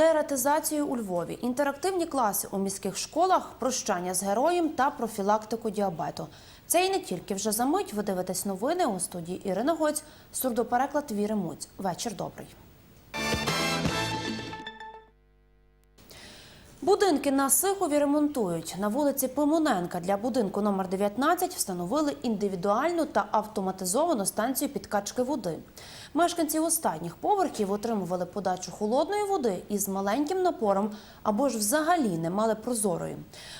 деретизацію у Львові, інтерактивні класи у міських школах, прощання з героєм та профілактику діабету. Це і не тільки вже за мить. Ви дивитесь новини у студії Ірина Гоць, сурдопереклад Віри Муць. Вечір добрий. Будинки на Сихові ремонтують. На вулиці Пимоненка для будинку номер 19 встановили індивідуальну та автоматизовану станцію підкачки води. Мешканці останніх поверхів отримували подачу холодної води із маленьким напором або ж взагалі не мали прозорої.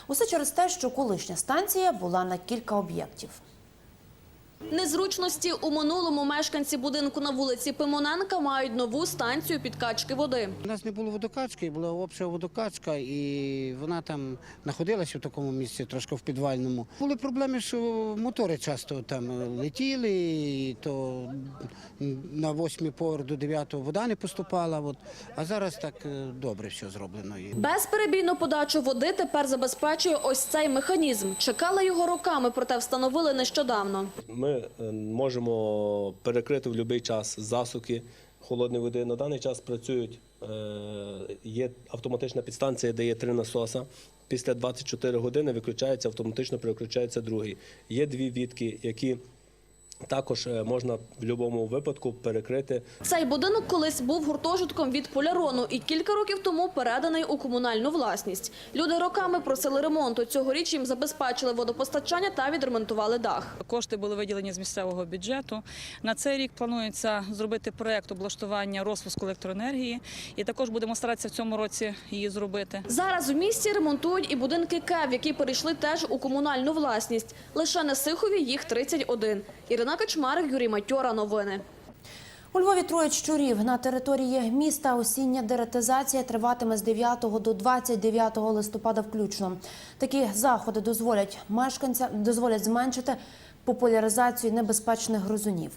Усе через те, що колишня станція була на кілька об'єктів. Незручності у минулому мешканці будинку на вулиці Пимоненка мають нову станцію підкачки води. У нас не було водокачки, була обща водокачка, і вона там знаходилася в такому місці, трошки в підвальному. Були проблеми, що мотори часто там летіли, і то на восьмий поверх до дев'ятого вода не поступала. От. А зараз так е, добре все зроблено. Безперебійну подачу води тепер забезпечує ось цей механізм. Чекали його роками, проте встановили нещодавно. Ми е, можемо перекрити в будь-який час засуки холодної води. На даний час працюють, е, є автоматична підстанція, де є три насоса. Після 24 години виключається, автоматично переключається другий. Є дві відки, які також е, можна в будь-якому випадку перекрити Цей будинок колись був гуртожитком від полярону і кілька років тому переданий у комунальну власність. Люди роками просили ремонту. Цьогоріч їм забезпечили водопостачання та відремонтували дах. Кошти були виділені з місцевого бюджету. На цей рік планується зробити проект облаштування розпуску електроенергії, і також будемо старатися в цьому році її зробити. Зараз у місті ремонтують і будинки КЕВ, які перейшли теж у комунальну власність. Лише на Сихові їх 31. Ірина Качмарик, Юрій Матьора. Новини. У Львові троє щурів на території міста. Осіння деретизація триватиме з 9 до 29 листопада включно. Такі заходи дозволять мешканцям дозволять зменшити популяризацію небезпечних гризунів.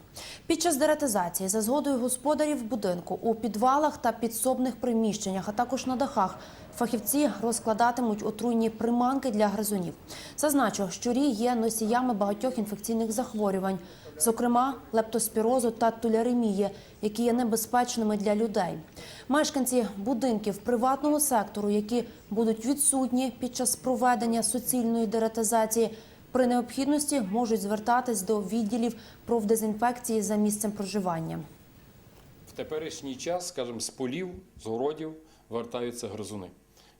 Під час деретизації за згодою господарів будинку у підвалах та підсобних приміщеннях, а також на дахах. Фахівці розкладатимуть отруйні приманки для гризунів. Зазначу, щурі є носіями багатьох інфекційних захворювань, зокрема лептоспірозу та туляремії, які є небезпечними для людей. Мешканці будинків приватного сектору, які будуть відсутні під час проведення суцільної деретизації, при необхідності можуть звертатись до відділів профдезінфекції за місцем проживання. В теперішній час, скажімо, з полів, з городів вертаються гризуни.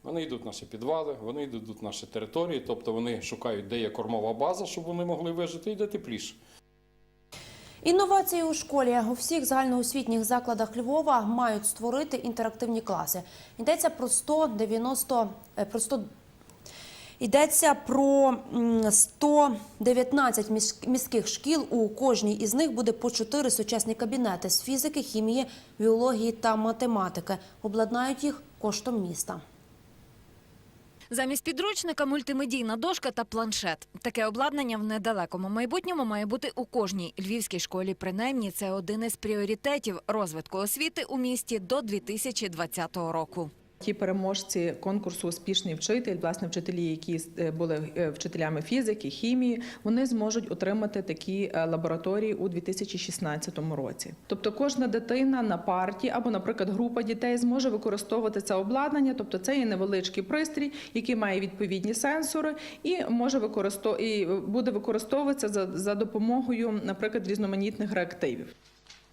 Вони йдуть в наші підвали, вони йдуть в наші території, тобто вони шукають, де є кормова база, щоб вони могли вижити, і де тепліше. Інновації у школі у всіх загальноосвітніх закладах Львова мають створити інтерактивні класи. Йдеться про 190, е, про 100 Йдеться про 119 міських шкіл. У кожній із них буде по 4 сучасні кабінети з фізики, хімії, біології та математики. Обладнають їх коштом міста. Замість підручника мультимедійна дошка та планшет. Таке обладнання в недалекому майбутньому має бути у кожній львівській школі. Принаймні, це один із пріоритетів розвитку освіти у місті до 2020 року. Ті переможці конкурсу Успішний вчитель, власне, вчителі, які е, були е, вчителями фізики, хімії, вони зможуть отримати такі е, лабораторії у 2016 році. Тобто, кожна дитина на парті або, наприклад, група дітей зможе використовувати це обладнання. Тобто, це є невеличкий пристрій, який має відповідні сенсори, і може використов... і буде використовуватися за, за допомогою, наприклад, різноманітних реактивів.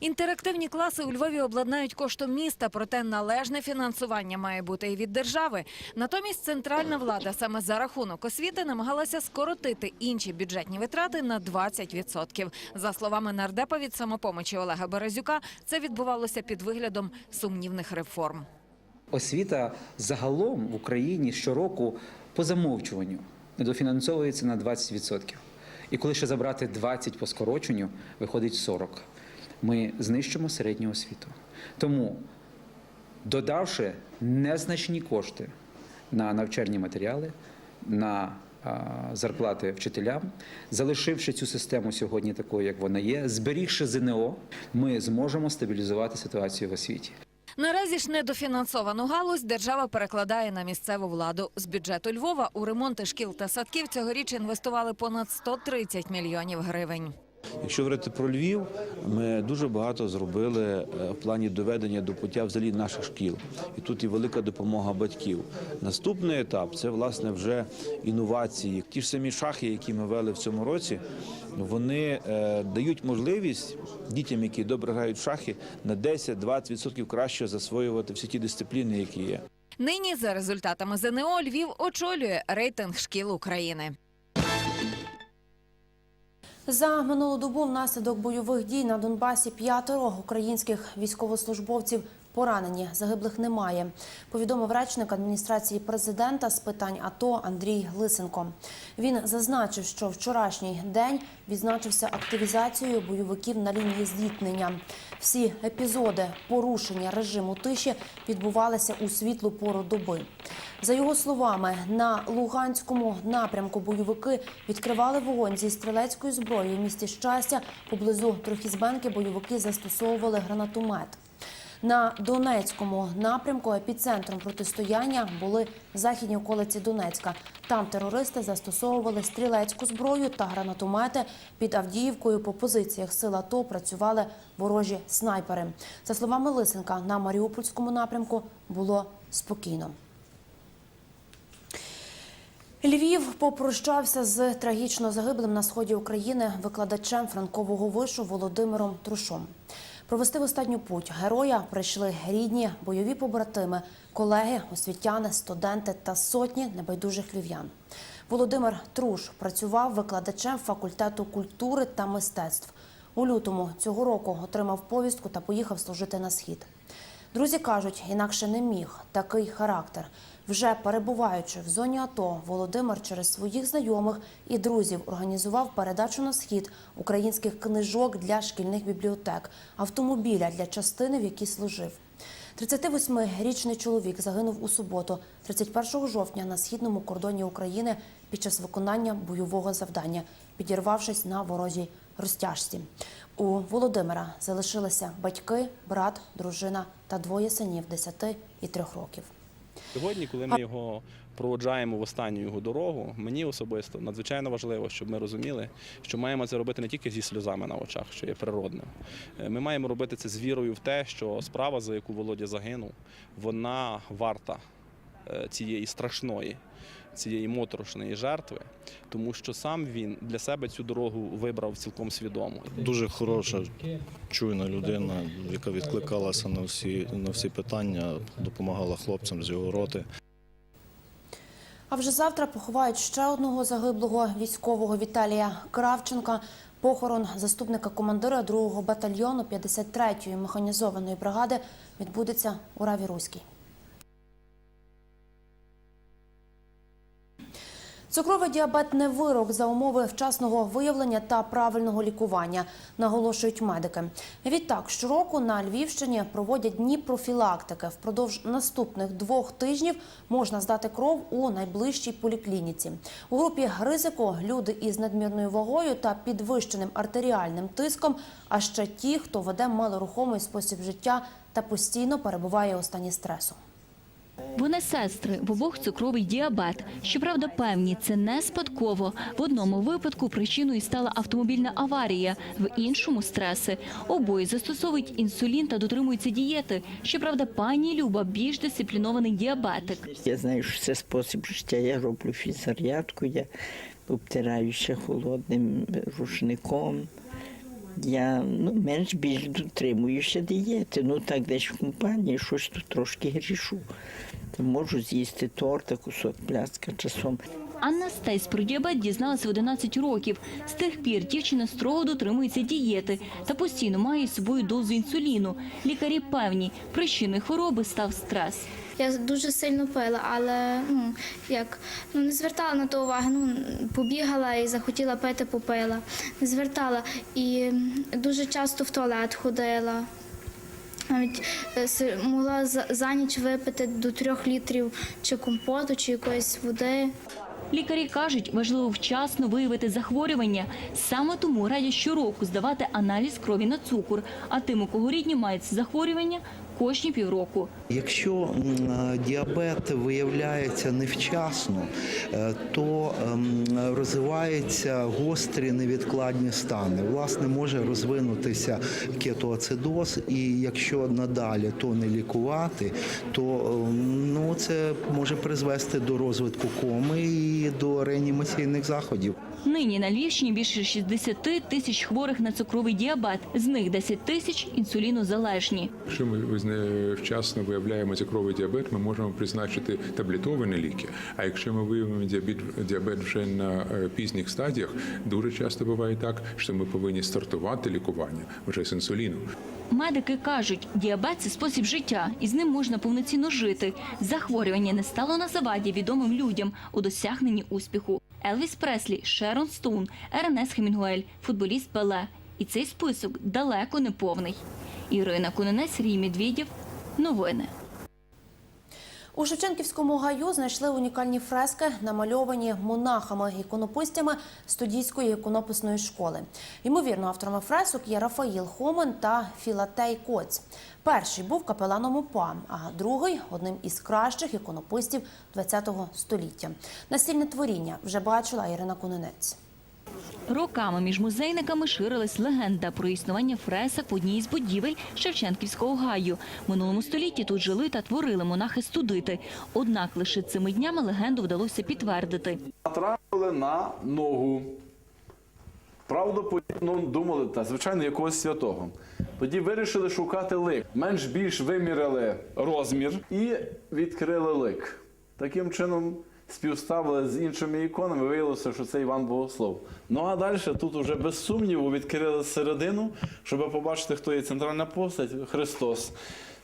Інтерактивні класи у Львові обладнають коштом міста, проте належне фінансування має бути і від держави. Натомість центральна влада саме за рахунок освіти намагалася скоротити інші бюджетні витрати на 20%. За словами нардепа від самопомочі Олега Березюка, це відбувалося під виглядом сумнівних реформ. Освіта загалом в Україні щороку по замовчуванню недофінансовується на 20%. І коли ще забрати 20 по скороченню, виходить 40. Ми знищимо середню освіту. Тому, додавши незначні кошти на навчальні матеріали, на зарплати вчителям, залишивши цю систему сьогодні такою, як вона є, зберігши ЗНО, ми зможемо стабілізувати ситуацію в освіті. Наразі ж недофінансовану галузь держава перекладає на місцеву владу. З бюджету Львова у ремонти шкіл та садків цьогоріч інвестували понад 130 мільйонів гривень. Якщо говорити про Львів, ми дуже багато зробили е, в плані доведення до пуття взагалі наших шкіл. І тут і велика допомога батьків. Наступний етап це власне вже інновації. Ті ж самі шахи, які ми вели в цьому році, вони е, дають можливість дітям, які добре грають в шахи, на 10-20% краще засвоювати всі ті дисципліни, які є. Нині за результатами ЗНО Львів очолює рейтинг шкіл України. За минулу добу внаслідок бойових дій на Донбасі п'ятеро українських військовослужбовців поранені. Загиблих немає. Повідомив речник адміністрації президента з питань АТО Андрій Лисенко. Він зазначив, що вчорашній день відзначився активізацією бойовиків на лінії зіткнення. Всі епізоди порушення режиму тиші відбувалися у світлу пору доби. За його словами, на Луганському напрямку бойовики відкривали вогонь зі стрілецької зброї в місті щастя. Поблизу Трохізбенки бойовики застосовували гранатомет. На Донецькому напрямку епіцентром протистояння були західні околиці Донецька. Там терористи застосовували стрілецьку зброю та гранатомети. Під Авдіївкою по позиціях сил АТО працювали ворожі снайпери. За словами Лисенка, на Маріупольському напрямку було спокійно. Львів попрощався з трагічно загиблим на сході України викладачем франкового вишу Володимиром Трушом. Провести в останню путь героя прийшли рідні, бойові побратими, колеги, освітяни, студенти та сотні небайдужих львів'ян. Володимир Труш працював викладачем факультету культури та мистецтв. У лютому цього року отримав повістку та поїхав служити на схід. Друзі кажуть, інакше не міг такий характер. Вже перебуваючи в зоні АТО, Володимир через своїх знайомих і друзів організував передачу на схід українських книжок для шкільних бібліотек, автомобіля для частини, в якій служив. 38-річний чоловік загинув у суботу, 31 жовтня, на східному кордоні України під час виконання бойового завдання, підірвавшись на ворожій розтяжці. У Володимира залишилися батьки, брат, дружина та двоє синів 10 і 3 років. Сьогодні, коли ми його проводжаємо в останню його дорогу, мені особисто надзвичайно важливо, щоб ми розуміли, що маємо це робити не тільки зі сльозами на очах, що є природним. Е, Ми маємо робити це з вірою в те, що справа, за яку Володя загинув, вона варта цієї страшної, цієї моторошної жертви, тому що сам він для себе цю дорогу вибрав цілком свідомо. Дуже хороша, чуйна людина, яка відкликалася на всі, на всі питання, допомагала хлопцям з його роти. А вже завтра поховають ще одного загиблого військового Віталія Кравченка. Похорон заступника командира 2-го батальйону 53-ї механізованої бригади відбудеться у Раві Руській. Цукровий діабет не вирок за умови вчасного виявлення та правильного лікування, наголошують медики. Відтак, щороку на Львівщині проводять дні профілактики. Впродовж наступних двох тижнів можна здати кров у найближчій поліклініці. У групі ризику люди із надмірною вагою та підвищеним артеріальним тиском, а ще ті, хто веде малорухомий спосіб життя та постійно перебуває у стані стресу. Вони сестри, в обох цукровий діабет. Щоправда, певні, це не спадково. В одному випадку причиною стала автомобільна аварія, в іншому стреси. Обоє застосовують інсулін та дотримуються дієти. Щоправда, пані Люба більш дисциплінований діабетик. Я знаю, що це спосіб життя. Я роблю фіззарядку, я обтираюся холодним рушником. Я ну, менш більш дотримуюся дієти. Ну так десь в компанії щось тут трошки грішу. Можу з'їсти торта, кусок пляска часом. Анна Стейс про діабет дізналася в 11 років. З тих пір дівчина строго дотримується дієти та постійно має з собою дозу інсуліну. Лікарі певні, причиною хвороби став стрес. Я дуже сильно пила, але ну як ну не звертала на то уваги. Ну побігала і захотіла пити, попила. Не звертала і дуже часто в туалет ходила. Навіть е, могла за ніч випити до трьох літрів чи компоту, чи якоїсь води. Лікарі кажуть, важливо вчасно виявити захворювання. Саме тому радять щороку здавати аналіз крові на цукор. А тим, у кого рідні мають захворювання, кожні півроку. Якщо діабет виявляється невчасно, е, то ем, розвиваються гострі невідкладні стани. Власне, може розвинутися кетоацидоз, і якщо надалі то не лікувати, то ем, ну, це може призвести до розвитку коми і до реанімаційних заходів. Нині на Львівщині більше 60 тисяч хворих на цукровий діабет. З них 10 тисяч інсулінозалежні. Якщо ми визна- вчасно виявляємо цукровий діабет, ми можемо призначити таблетовані ліки. А якщо ми виявимо діабет, діабет вже на е, пізніх стадіях, дуже часто буває так, що ми повинні стартувати лікування вже з інсуліну. Медики кажуть, діабет це спосіб життя, і з ним можна повноцінно жити. Захворювання не стало на заваді відомим людям у досягненні успіху. Елвіс Преслі, Шерон Стоун, Ернест Хемінгуель, футболіст Пеле. І цей список далеко не повний. Ірина Куненець, Рій Медведєв. Новини. У Шевченківському гаю знайшли унікальні фрески, намальовані монахами-іконописцями студійської іконописної школи. Ймовірно, авторами фресок є Рафаїл Хомен та Філатей Коць. Перший був капеланом УПА, а другий одним із кращих іконописців ХХ століття. Настільне творіння вже бачила Ірина Кунинець. Роками між музейниками ширилась легенда про існування фресок в одній із будівель Шевченківського гаю. Минулому столітті тут жили та творили монахи-студити. Однак лише цими днями легенду вдалося підтвердити. Натрапили на ногу. Правдоподібно думали, та звичайно, якогось святого. Тоді вирішили шукати лик. Менш більш виміряли розмір і відкрили лик. Таким чином співставили з іншими іконами, виявилося, що це Іван Богослов. Ну а далі тут уже без сумніву відкрили середину, щоб побачити, хто є центральна постать Христос.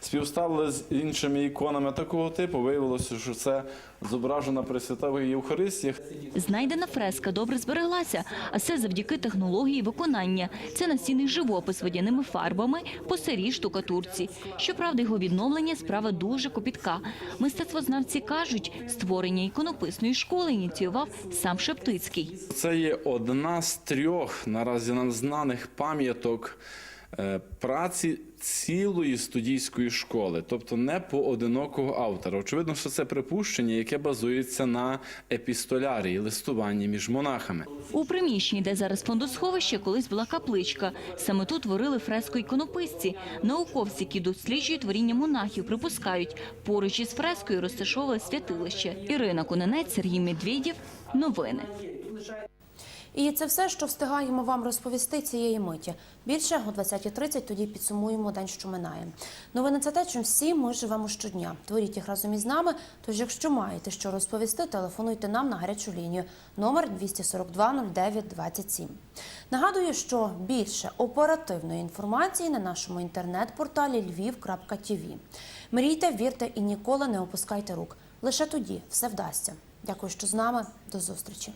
Співставили з іншими іконами такого типу, виявилося, що це зображена Пресвята Євхаристія. Знайдена фреска добре збереглася, а все завдяки технології виконання. Це настінний живопис водяними фарбами по сирій штукатурці. Щоправда, його відновлення справа дуже копітка. Мистецтвознавці кажуть, створення іконописної школи ініціював сам Шептицький. Це є одна з трьох наразі нам знаних пам'яток праці цілої студійської школи, тобто не поодинокого автора. Очевидно, що це припущення, яке базується на епістолярії, листуванні між монахами. У приміщенні, де зараз фондосховище, колись була капличка. Саме тут творили фреско іконописці. Науковці, які досліджують творіння монахів, припускають, поруч із фрескою розташовували святилище. Ірина Кононець, Сергій Медведєв. Новини. І це все, що встигаємо вам розповісти цієї миті. Більше о 20.30 тоді підсумуємо день, що минає. Новини це те, чим всі ми живемо щодня. Творіть їх разом із нами. Тож, якщо маєте що розповісти, телефонуйте нам на гарячу лінію номер 242 09 27. Нагадую, що більше оперативної інформації на нашому інтернет-порталі lviv.tv. Мрійте, вірте і ніколи не опускайте рук. Лише тоді все вдасться. Дякую, що з нами. До зустрічі.